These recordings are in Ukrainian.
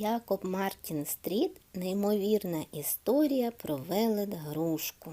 Якоб Мартін Стріт неймовірна історія про велет грушку.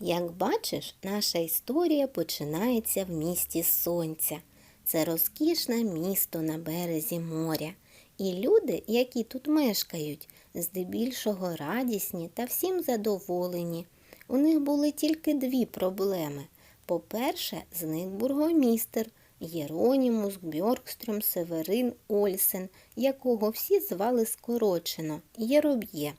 Як бачиш, наша історія починається в місті Сонця. Це розкішне місто на березі моря. І люди, які тут мешкають, здебільшого радісні та всім задоволені. У них були тільки дві проблеми. По-перше, зник бургомістер Єронімус Бьоркстром Северин Ольсен, якого всі звали скорочено Єроб'є.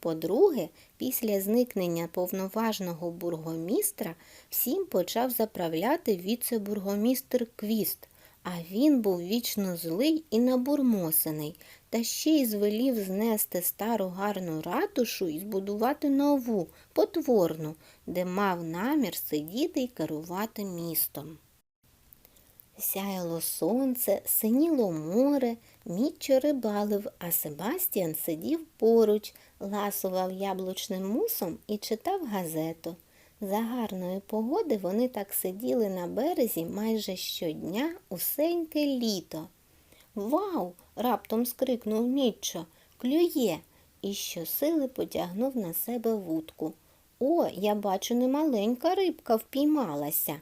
По-друге, після зникнення повноважного бургомістра всім почав заправляти віце-бургомістр Квіст, а він був вічно злий і набурмосений, та ще й звелів знести стару гарну ратушу і збудувати нову, потворну, де мав намір сидіти і керувати містом. Сяяло сонце, синіло море, Мітчо рибалив, а Себастьян сидів поруч, ласував яблучним мусом і читав газету. За гарної погоди вони так сиділи на березі майже щодня усеньке літо. Вау! раптом скрикнув Мітчо. Клює. І щосили потягнув на себе вудку. О, я бачу, немаленька рибка впіймалася.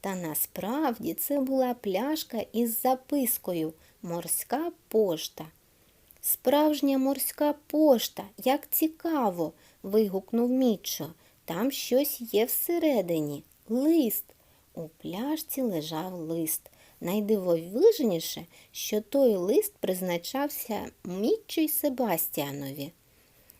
Та насправді це була пляшка із запискою Морська пошта. Справжня морська пошта, як цікаво. вигукнув Мічо. Там щось є всередині. Лист. У пляшці лежав лист. Найдивовижніше, що той лист призначався Мітчу й Себастьянові.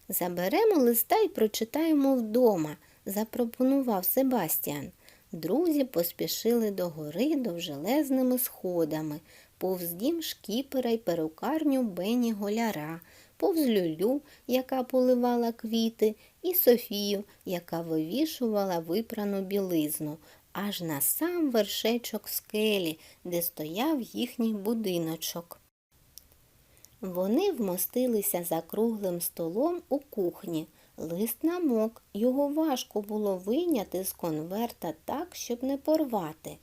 Заберемо листа і прочитаємо вдома, запропонував Себастьян. Друзі поспішили до гори довжелезними сходами, повз дім шкіпера й перукарню Бені Голяра, повз люлю, яка поливала квіти, і Софію, яка вивішувала випрану білизну, аж на сам вершечок скелі, де стояв їхній будиночок. Вони вмостилися за круглим столом у кухні. Лист намок, його важко було вийняти з конверта так, щоб не порвати.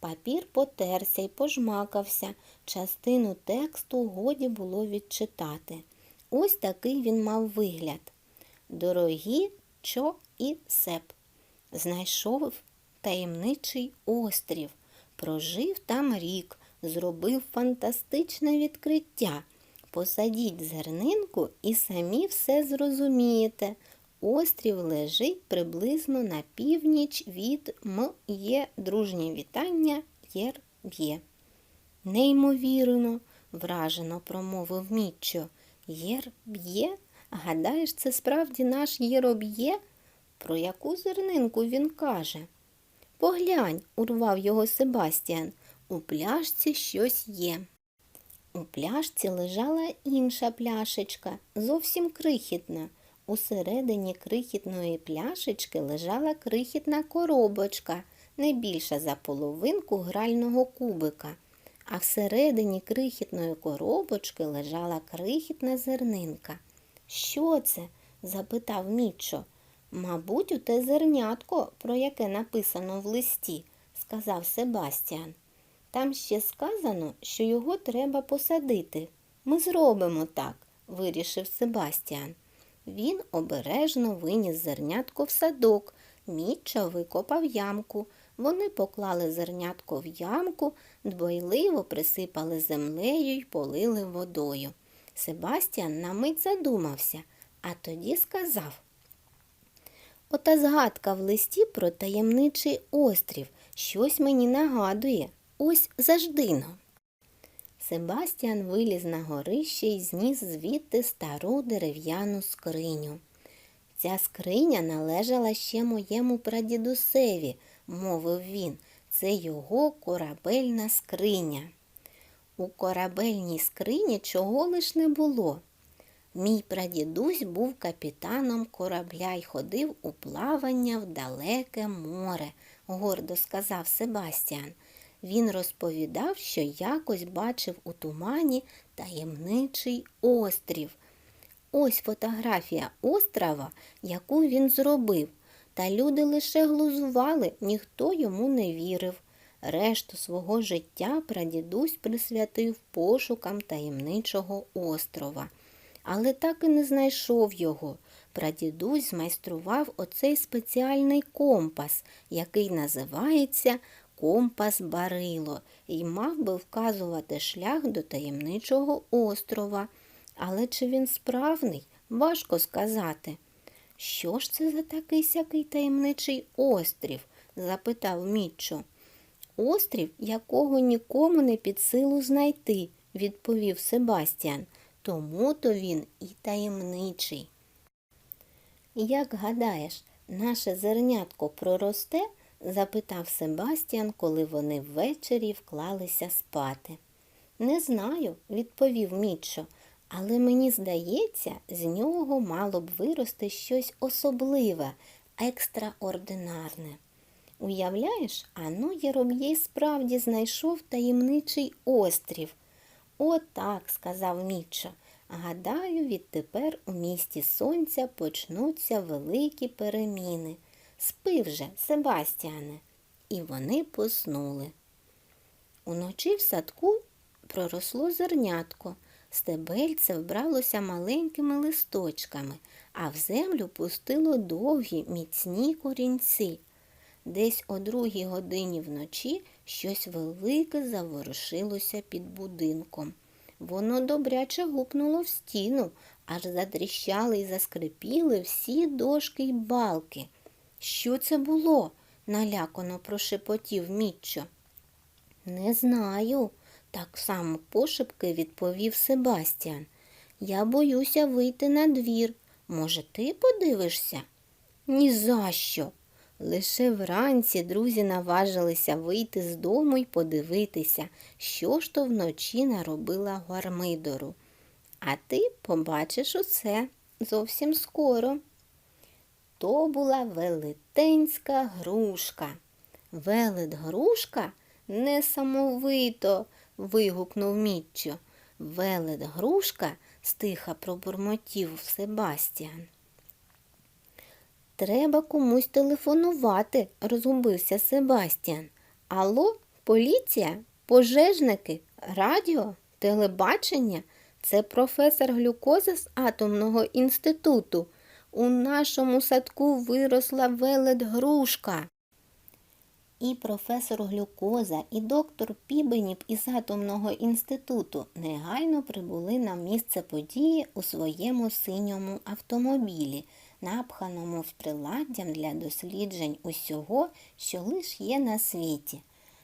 Папір потерся й пожмакався, частину тексту годі було відчитати. Ось такий він мав вигляд. Дорогі чо і сеп. Знайшов таємничий острів, прожив там рік, зробив фантастичне відкриття. Посадіть зернинку і самі все зрозумієте. Острів лежить приблизно на північ від М є дружнє вітання Єр б'є. Неймовірно, вражено промовив Мітчо. Єр б'є? Гадаєш, це справді наш Єроб'є? Про яку зернинку він каже? Поглянь, урвав його Себастьян, у пляшці щось є. У пляшці лежала інша пляшечка, зовсім крихітна. Усередині крихітної пляшечки лежала крихітна коробочка, не більша за половинку грального кубика. А всередині крихітної коробочки лежала крихітна зернинка. Що це? запитав Мічо. Мабуть, у те зернятко, про яке написано в листі, сказав Себастьян. Там ще сказано, що його треба посадити. Ми зробимо так, вирішив Себастьян. Він обережно виніс зернятко в садок, Мітча викопав ямку. Вони поклали зернятко в ямку, дбайливо присипали землею й полили водою. Себастьян на мить задумався, а тоді сказав Ота згадка в листі про таємничий острів щось мені нагадує. Ось заждино. Себастьян виліз на горище і зніс звідти стару дерев'яну скриню. Ця скриня належала ще моєму прадідусеві, мовив він. Це його корабельна скриня. У корабельній скрині чого лиш не було. Мій прадідусь був капітаном корабля й ходив у плавання в далеке море, гордо сказав Себастьян. Він розповідав, що якось бачив у тумані таємничий острів. Ось фотографія острова, яку він зробив. Та люди лише глузували, ніхто йому не вірив. Решту свого життя прадідусь присвятив пошукам таємничого острова. Але так і не знайшов його. Прадідусь змайстрував оцей спеціальний компас, який називається компас Барило, і мав би вказувати шлях до таємничого острова. Але чи він справний, важко сказати. Що ж це за такий сякий таємничий острів? запитав Мітчо. Острів, якого нікому не під силу знайти, відповів Себастьян. Тому то він і таємничий. Як гадаєш, наше зернятко проросте? запитав Себастьян, коли вони ввечері вклалися спати. Не знаю, відповів Мітчо, але мені здається, з нього мало б вирости щось особливе, екстраординарне. Уявляєш, Ано Єроб'єй справді знайшов таємничий острів. О, так, сказав Мітчо. Гадаю, відтепер у місті сонця почнуться великі переміни. Спи вже, Себастіане. І вони поснули. Уночі в садку проросло зернятко. Стебельце вбралося маленькими листочками, а в землю пустило довгі міцні корінці. Десь о другій годині вночі щось велике заворушилося під будинком. Воно добряче гупнуло в стіну, аж затріщали й заскрипіли всі дошки й балки. Що це було? налякано прошепотів Мітчо. Не знаю, так само пошепки відповів Себастьян. Я боюся вийти на двір. Може, ти подивишся? «Ні за що!» Лише вранці друзі наважилися вийти з дому й подивитися, що ж то вночі наробила Гармидору. А ти побачиш усе зовсім скоро. То була велетенська грушка. Велет грушка несамовито. вигукнув Мітчо. Велет грушка стиха пробурмотів Себастіан. Треба комусь телефонувати, розгубився Себастьян. Алло, поліція, пожежники, радіо, телебачення. Це професор глюкоза з атомного інституту. У нашому садку виросла велет грушка. І професор глюкоза, і доктор Пібеніп із атомного інституту негайно прибули на місце події у своєму синьому автомобілі напханому з приладдям для досліджень усього, що лиш є на світі.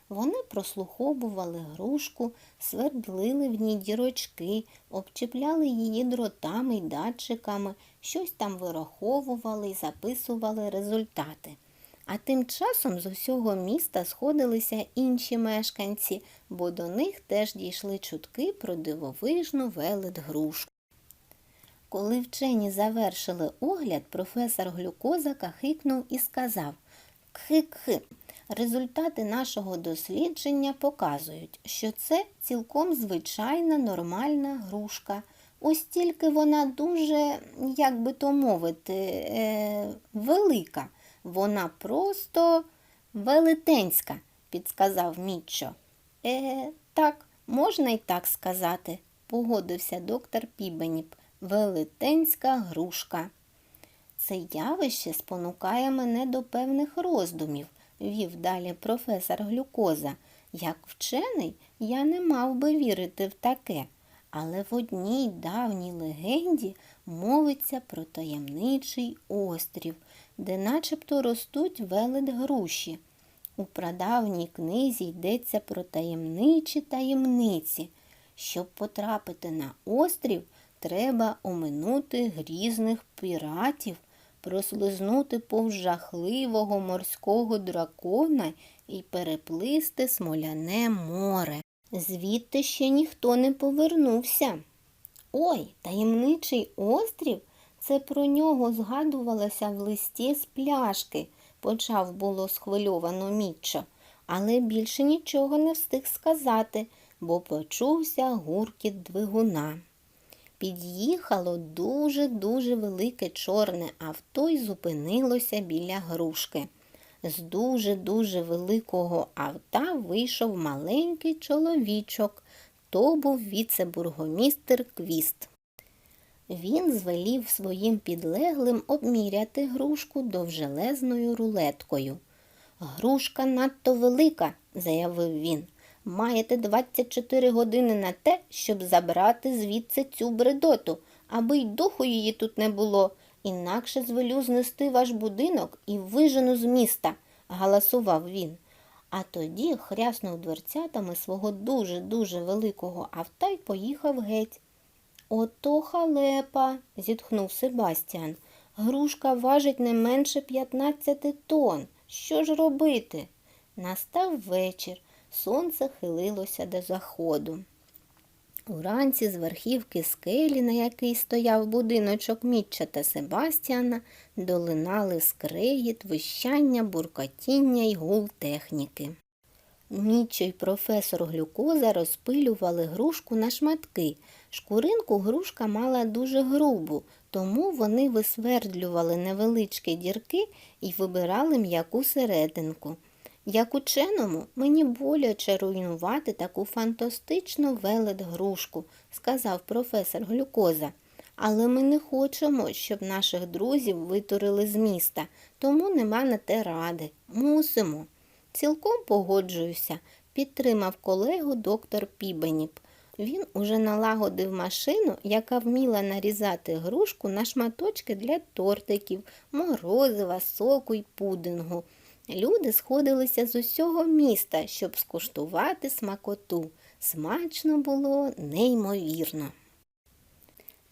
Вони прослуховували грушку, свердлили в ній дірочки, обчіпляли її дротами й датчиками, щось там вираховували й записували результати. А тим часом з усього міста сходилися інші мешканці, бо до них теж дійшли чутки про дивовижну велет грушку. Коли вчені завершили огляд, професор глюкоза кахикнув і сказав Кхи-кхи, результати нашого дослідження показують, що це цілком звичайна нормальна грушка. Ось тільки вона дуже, як би то мовити, е, велика. Вона просто велетенська, підсказав Мітчо. Е, так, можна й так сказати, погодився доктор Пібеніп велетенська грушка. Це явище спонукає мене до певних роздумів, вів далі професор глюкоза. Як вчений, я не мав би вірити в таке, але в одній давній легенді мовиться про таємничий острів, де начебто ростуть велет груші. У прадавній книзі йдеться про таємничі таємниці. Щоб потрапити на острів, треба оминути грізних піратів, прослизнути повз жахливого морського дракона і переплисти смоляне море. Звідти ще ніхто не повернувся. Ой, таємничий острів. Це про нього згадувалося в листі з пляшки, почав було схвильовано Мітчо, але більше нічого не встиг сказати, бо почувся гуркіт двигуна. Під'їхало дуже-дуже велике чорне авто і зупинилося біля грушки. З дуже-дуже великого авта вийшов маленький чоловічок. То був віце-бургомістер Квіст. Він звелів своїм підлеглим обміряти грушку довжелезною рулеткою. Грушка надто велика, заявив він. Маєте 24 години на те, щоб забрати звідси цю бредоту, аби й духу її тут не було. Інакше звелю знести ваш будинок і вижену з міста, галасував він. А тоді хряснув дверцятами свого дуже-дуже великого авто й поїхав геть. Ото халепа, зітхнув Себастьян. Грушка важить не менше 15 тонн. Що ж робити? Настав вечір. Сонце хилилося до заходу. Уранці з верхівки скелі, на якій стояв будиночок Мітча та Себастьяна, долинали скреїт, вищання, буркотіння й гул техніки. Мічо й професор глюкоза розпилювали грушку на шматки. Шкуринку грушка мала дуже грубу, тому вони висвердлювали невеличкі дірки і вибирали м'яку серединку. Як ученому, мені боляче руйнувати таку фантастичну велет грушку, сказав професор глюкоза. Але ми не хочемо, щоб наших друзів витурили з міста, тому нема на те ради. Мусимо. Цілком погоджуюся, підтримав колегу доктор Пібеніп. Він уже налагодив машину, яка вміла нарізати грушку на шматочки для тортиків, морозива, соку й пудингу. Люди сходилися з усього міста, щоб скуштувати смакоту. Смачно було неймовірно.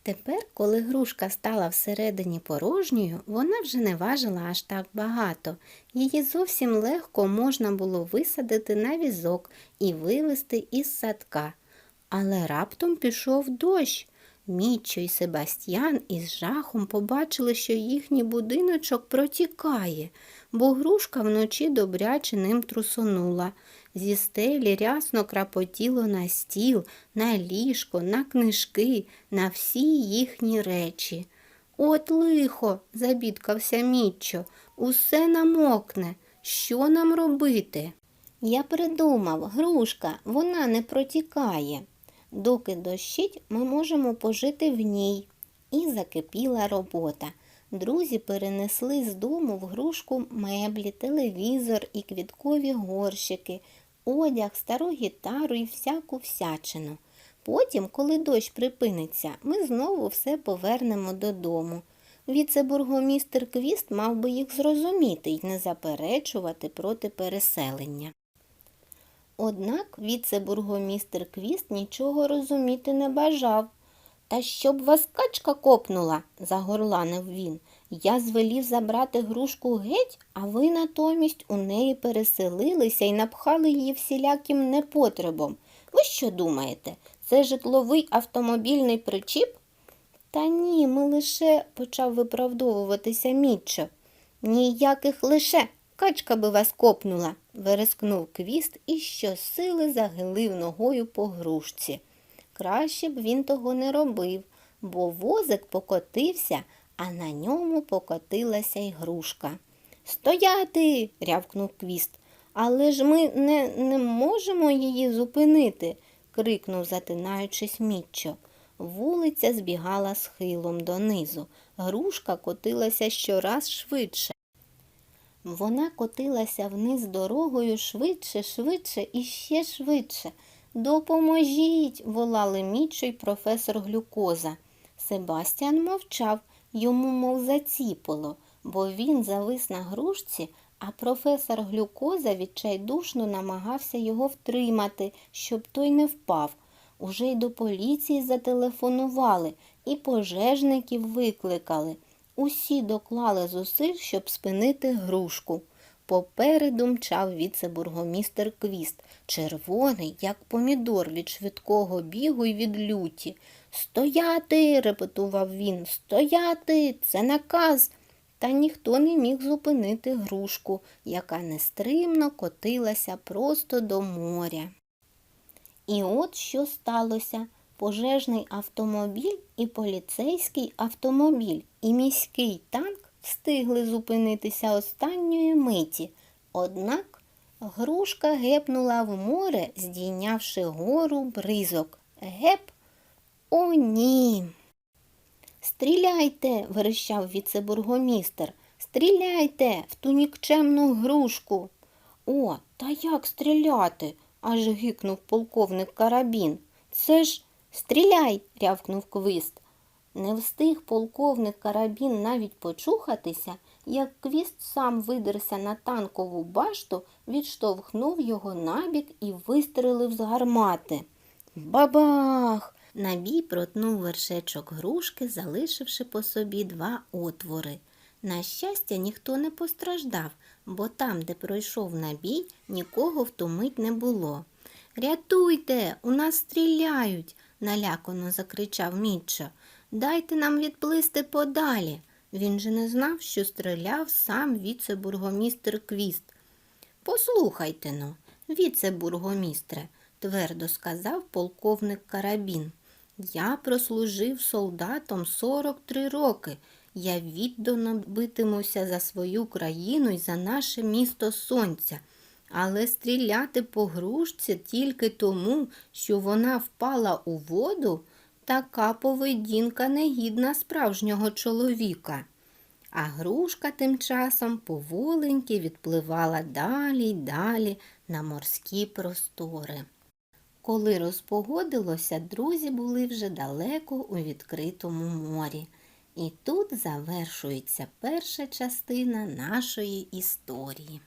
Тепер, коли грушка стала всередині порожньою, вона вже не важила аж так багато. Її зовсім легко можна було висадити на візок і вивезти із садка. Але раптом пішов дощ. Мічо і Себастьян із жахом побачили, що їхній будиночок протікає, бо грушка вночі добряче ним трусонула. Зі стелі рясно крапотіло на стіл, на ліжко, на книжки, на всі їхні речі. От лихо, забідкався Міччо, усе намокне. Що нам робити? Я придумав, грушка, вона не протікає. Доки дощить, ми можемо пожити в ній. І закипіла робота. Друзі перенесли з дому в грушку меблі, телевізор і квіткові горщики, одяг, стару гітару і всяку всячину. Потім, коли дощ припиниться, ми знову все повернемо додому. Віце-бургомістер Квіст мав би їх зрозуміти і не заперечувати проти переселення. Однак віце-бургомістер Квіст нічого розуміти не бажав. Та щоб вас качка копнула, загорланив він. Я звелів забрати грушку геть, а ви натомість у неї переселилися і напхали її всіляким непотребом. Ви що думаєте, це житловий автомобільний причіп? Та ні, ми лише почав виправдовуватися Мітчо. Ніяких лише качка би вас копнула, верескнув квіст і щосили загилив ногою по грушці. Краще б він того не робив, бо возик покотився, а на ньому покотилася й грушка. Стояти. рявкнув квіст. Але ж ми не, не можемо її зупинити, крикнув, затинаючись Мітчо. Вулиця збігала схилом донизу. Грушка котилася щораз швидше. Вона котилася вниз дорогою швидше, швидше і ще швидше. Допоможіть, волали Мічо й професор глюкоза. Себастьян мовчав, йому мов заціпило, бо він завис на грушці, а професор глюкоза відчайдушно намагався його втримати, щоб той не впав. Уже й до поліції зателефонували і пожежників викликали. Усі доклали зусиль, щоб спинити грушку. Попереду мчав віце-бургомістер Квіст, червоний, як помідор від швидкого бігу й від люті. Стояти, репетував він, стояти, це наказ. Та ніхто не міг зупинити грушку, яка нестримно котилася просто до моря. І от що сталося. пожежний автомобіль і поліцейський автомобіль, і міський танк встигли зупинитися останньої миті. Однак грушка гепнула в море, здійнявши гору бризок. Геп? О, ні. Стріляйте, верещав віцебургомістер. Стріляйте в ту нікчемну грушку. О, та як стріляти? аж гикнув полковник карабін. Це ж стріляй, рявкнув квіст. Не встиг полковник карабін навіть почухатися, як квіст сам видерся на танкову башту, відштовхнув його набік і вистрелив з гармати. Бабах! Набій протнув вершечок грушки, залишивши по собі два отвори. На щастя, ніхто не постраждав, бо там, де пройшов набій, нікого в ту мить не було. Рятуйте, у нас стріляють, налякано закричав Мітчо. Дайте нам відплисти подалі. Він же не знав, що стріляв сам віце-бургомістр Квіст. Послухайте но, віце-бургомістре, твердо сказав полковник Карабін. Я прослужив солдатом 43 роки. Я віддано битимуся за свою країну і за наше місто сонця. Але стріляти по грушці тільки тому, що вона впала у воду, така поведінка негідна справжнього чоловіка. А грушка тим часом поволеньки відпливала далі й далі на морські простори. Коли розпогодилося, друзі були вже далеко у відкритому морі. І тут завершується перша частина нашої історії.